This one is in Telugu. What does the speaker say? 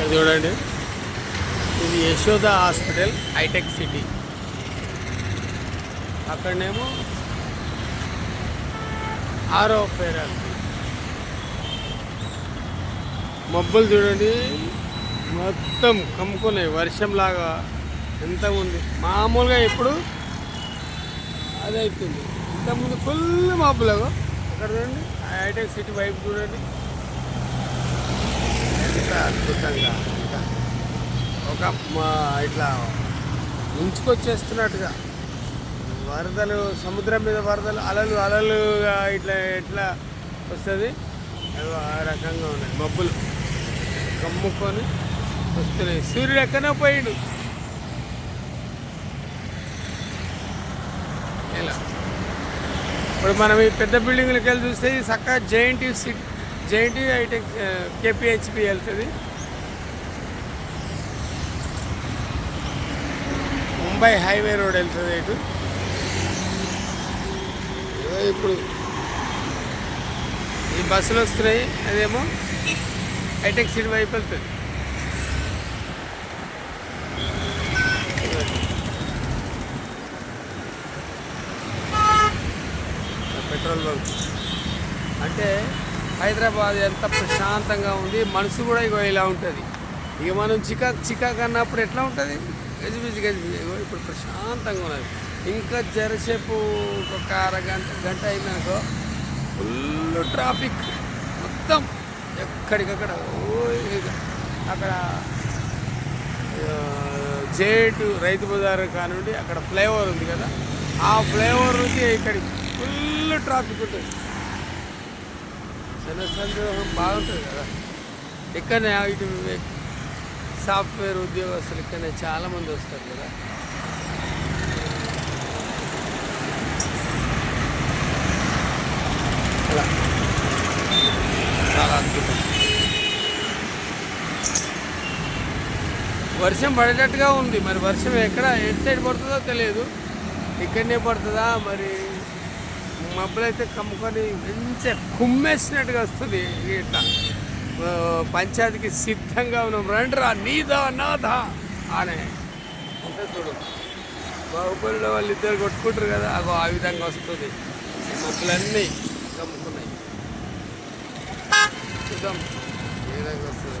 ఇక్కడ చూడండి. ఇది యశోద హాస్పిటల్ హైటెక్ సిటీ. అక్కడనేమో ఆరో పేరాలు. మబ్బులు చూడండి. మొత్తం కమ్ముకున్నాయి వర్షంలాగా ఎంత ఉంది. మామూలుగా ఇప్పుడు అదైతుంది. ఇంతకుముందు ఫుల్ మబ్బులాగా అక్కడ చూడండి. హైటెక్ సిటీ వైపు చూడండి. ఎంత అద్భుతంగా ఒక మా- ఇట్లా ముంచుకొచ్చేస్తున్నట్టుగా. వరదలు సముద్రం మీద వరదలు అలలు అలలుగా ఇట్లా ఎట్లా వస్తుంది? ఆ రకంగా ఉన్నాయి మబ్బులు. కమ్ముకొని వస్తున్నాయి. సూర్యుడు ఎక్కడో పోయిండు. ఇలా. ఇప్పుడు మనం ఈ పెద్ద బిల్డింగ్లకి వెళ్ళి చూస్తే చక్కగా JNT city JNT hitech KPHP వెళ్తుంది. ముంబై హైవే రోడ్ వెళ్తుంది ఇటు. ఇప్పుడు ఈ బస్సులు వస్తున్నాయి అదేమో హైటెక్ సిటీ వైపు వెళ్తుంది. Petrol bunk. అంటే హైదరాబాద్ ఎంత ప్రశాంతంగా ఉంది మనసు కూడా ఇగో ఇలా ఉంటుంది. ఇక మనం చికా చికాక్ అన్నప్పుడు ఎట్లా ఉంటుంది? గజిబిజి గజిబిజి. ఇప్పుడు ప్రశాంతంగా ఉన్నది. ఇంకా జరసేపు ఒక అరగంట గంట అయిందనుకో ఫుల్ ట్రాఫిక్. మొత్తం ఎక్కడికక్కడ అక్కడ జేటు రైతు బజార్ కానివ్వండి అక్కడ ఫ్లైఓవర్ ఉంది కదా ఆ ఫ్లైఓవర్ నుంచి ఇక్కడికి ఫుల్ ట్రాఫిక్ ఉంటుంది. జనసంద్రోహం బాగుంటుంది కదా. ఇక్కడనే ఇటు సాఫ్ట్వేర్ ఉద్యోగస్తులు ఇక్కడనే చాలామంది వస్తారు కదా. అలా. చాలా అద్భుతం. వర్షం పడేటట్టుగా ఉంది. మరి వర్షం ఎక్కడ ఎటు సైడ్ పడుతుందో తెలియదు. ఇక్కడనే పడుతుందా మరి మబ్బులు అయితే కమ్ముకొని మంచిగా కుమ్మేసినట్టుగా వస్తుంది ఇట్లా. పంచాయతీకి సిద్ధంగా ఉన్నాం. రండిరా నీదా నాదా అనే. అంటే చూడు బాహుబలిలో వాళ్ళు ఇద్దరు కొట్టుకుంటారు కదా అగో ఆ విధంగా వస్తుంది. మబ్బులన్నీ కమ్ముకున్నాయి. చూద్దాం ఏ విధంగా వస్తుంది.